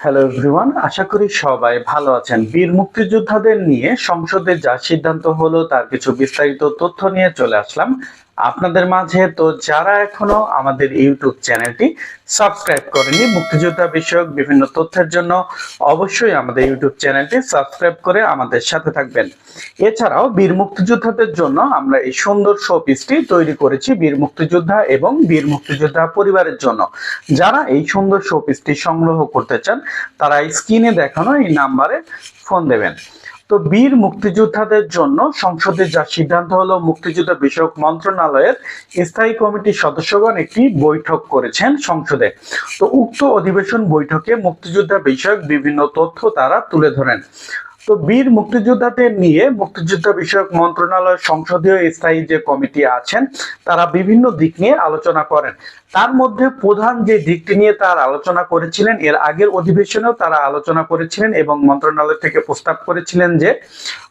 Hello everyone আশা করি সবাই ভালো আছেন। বীর মুক্তিযোদ্ধাদের নিয়ে সংসদে যা সিদ্ধান্ত হলো, তার কিছু বিস্তারিত তথ্য নিয়ে চলে আসলাম। আপনাদের মাঝে তো যারা এখনও আমাদের ইউটিউব চ্যানেলটি সাবস্ক্রাইব করেনি মুক্তিযোদ্ধা বিষয়ক বিভিন্ন তথ্যের জন্য অবশ্যই আমাদের ইউটিউব চ্যানেলটি সাবস্ক্রাইব করে আমাদের সাথে থাকবেন। এছাড়াও বীর মুক্তিযোদ্ধাদের জন্য আমরা এই সুন্দর শোপিসটি তৈরি করেছি বীর মুক্তিযোদ্ধা এবং বীর মুক্তিযোদ্ধা পরিবারের জন্য। যারা এই সুন্দর শোপিসটি সংগ্রহ করতে চান, তারা স্ক্রিনে দেখানো এই নাম্বারে ফোন দেবেন। তো বীর মুক্তিযোদ্ধাদের জন্য সংসদে যা সিদ্ধান্ত হলো, মুক্তিযোদ্ধা বিষয়ক মন্ত্রণালয়ের স্থায়ী কমিটির সদস্যগণ একটি বৈঠক করেছেন সংসদে। তো উক্ত অধিবেশন বৈঠকে মুক্তিযোদ্ধা বিষয়ক বিভিন্ন তথ্য তারা তুলে ধরেন। তো বীর মুক্তিযোদ্ধাদের নিয়ে মুক্তিযুদ্ধ বিষয়ক মন্ত্রণালয় সংসদীয় স্থায়ী যে কমিটি আছেন, তারা বিভিন্ন দিক নিয়ে আলোচনা করেন। তার মধ্যে প্রধান যে দিকটি নিয়ে তারা আলোচনা করেছিলেন, এর আগের অধিবেশনেও তারা আলোচনা করেছিলেন এবং মন্ত্রণালয় থেকে প্রস্তাব করেছিলেন যে,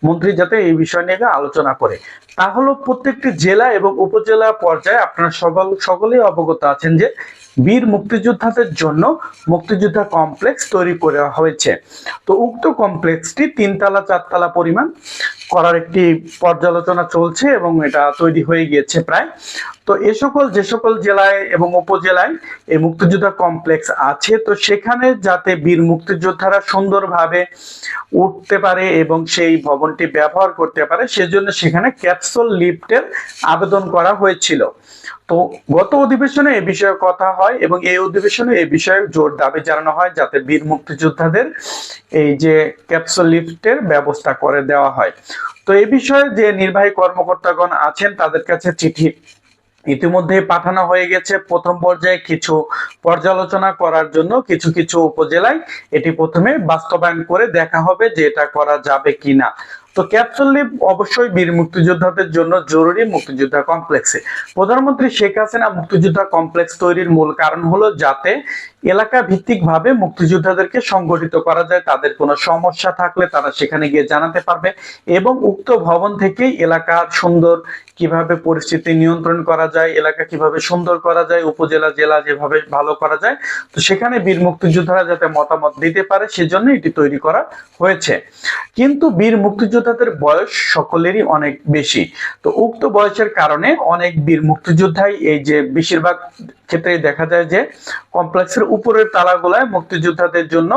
মন্ত্রী যাতে এই বিষয় নিয়ে আলোচনা করে। তা হলো প্রত্যেকটি জেলা এবং উপজেলা পর্যায়ে আপনার সকল সকলেই অবগত আছেন যে বীর মুক্তিযোদ্ধাদের জন্য মুক্তিযোদ্ধা কমপ্লেক্স তৈরি করা হয়েছে। তো উক্ত কমপ্লেক্সটি তিনতলা, চারতলা পরিমাণ। করার একটি পর্যালোচনা চলছে এবং এটা তৈরি হয়ে গিয়েছে প্রায়। তো এ সকল, যে সকল জেলায় এবং উপজেলায় এই মুক্তিযোদ্ধা কমপ্লেক্স আছে, তো সেখানে যাতে বীর মুক্তিযোদ্ধারা সুন্দরভাবে উঠতে পারে এবং সেই ভবনটি ব্যবহার করতে পারে, সেজন্য সেখানে ক্যাপসুল লিফটের আবেদন করা হয়েছিল। তো গত অধিবেশনে এ বিষয়ে কথা হয় এবং এই অধিবেশনে এ বিষয়ে জোর দাবি জানানো হয় যাতে বীর মুক্তিযোদ্ধাদের এই যে ক্যাপসুল লিফটের ব্যবস্থা করে দেওয়া হয়। তো এ বিষয়ে যে নির্বাহী কর্মকর্তাগণ আছেন, তাদের কাছে চিঠি ইতিমধ্যে পাঠানো হয়ে গেছে। প্রথম পর্যায়ে কিছু পর্যালোচনা করার জন্য কিছু কিছু উপজেলায় এটি প্রথমে বাস্তবায়ন করে দেখা হবে যে এটা করা যাবে কিনা। তো ক্যাপসুল লিফ অবশ্যই বীর মুক্তিযোদ্ধাদের জন্য জরুরি মুক্তিযোদ্ধা কমপ্লেক্সে। প্রধানমন্ত্রী শেখ হাসিনা মুক্তিযোদ্ধা কমপ্লেক্স তৈরির মূল কারণ হলো যাতে এলাকা ভিত্তিক ভাবে মুক্তিযোদ্ধাদেরকে সংগঠিত করা যায়, তাদের কোনো সমস্যা থাকলে তারা সেখানে গিয়ে জানাতে পারবে এবং উক্ত ভবন থেকেই এলাকার সুন্দর কীভাবে পরিস্থিতি নিয়ন্ত্রণ করা যায়, এলাকা কীভাবে সুন্দর করা যায়, উপজেলা, জেলা যেভাবে ভালো করা যায়। তো সেখানে বীর মুক্তিযোদ্ধারা যাতে মতামত দিতে পারে, সেজন্য এটি তৈরি করা হয়েছে। কিন্তু বীর মুক্তিযোদ্ধাদের বয়স সকলেরই অনেক বেশি। তো উক্ত বয়সের কারণে অনেক বীর মুক্তিযোদ্ধাই এই যে বেশিরভাগ ক্ষেত্রে দেখা যায় যে কমপ্লেক্সের উপরের তালাগুলায় মুক্তিযোদ্ধাদের জন্য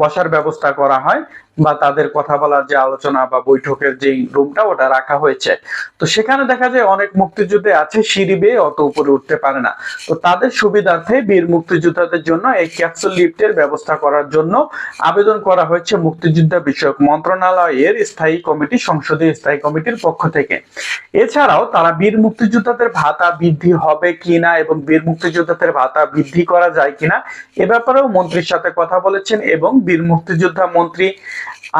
বসার ব্যবস্থা করা হয় বা তাদের কথা বলার যে আলোচনা বা বৈঠকের যে রুমটা, ওটা রাখা হয়েছে। তো সেখানে দেখা যায় অনেক মুক্তিযুদ্ধে আছে, সিঁড়ি বেয়ে অত উপরে উঠতে পারে না। তো তাদের সুবিধার্থে বীর মুক্তিযোদ্ধাদের জন্য এই ক্যাপসুল লিফটের ব্যবস্থা করার জন্য আবেদন করা হয়েছে মুক্তিযোদ্ধা বিষয়ক মন্ত্রণালয়ের স্থায়ী কমিটি, সংসদীয় স্থায়ী কমিটির পক্ষ থেকে। এছাড়াও তারা বীর মুক্তিযোদ্ধাদের ভাতা বৃদ্ধি হবে কিনা এবং বীর মুক্তিযোদ্ধাদের ভাতা বৃদ্ধি করা যায় কিনা, এ ব্যাপারেও মন্ত্রীর সাথে কথা বলেছেন এবং বীর মুক্তিযোদ্ধা মন্ত্রী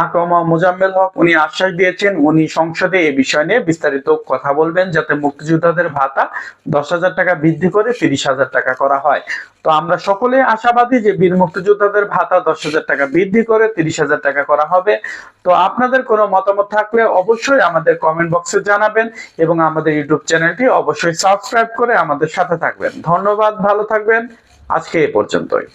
আকমা মোজাম্মেল হক, উনি আশ্বাস দিয়েছেন, উনি সংসদে এ বিষয় নিয়ে বিস্তারিত কথা বলবেন যাতে মুক্তিযোদ্ধাদের ভাতা দশ হাজার টাকা বৃদ্ধি করে তিরিশ হাজার টাকা করা হয়। তো আমরা সকলে আশাবাদী যে বীর মুক্তিযোদ্ধাদের ভাতা দশ হাজার টাকা বৃদ্ধি করে তিরিশ হাজার টাকা করা হবে। তো আপনাদের কোনো মতামত থাকলে অবশ্যই আমাদের কমেন্ট বক্সে জানাবেন এবং আমাদের ইউটিউব চ্যানেলটি অবশ্যই সাবস্ক্রাইব করে আমাদের সাথে থাকবেন। ধন্যবাদ, ভালো থাকবেন। আজকে এ পর্যন্তই।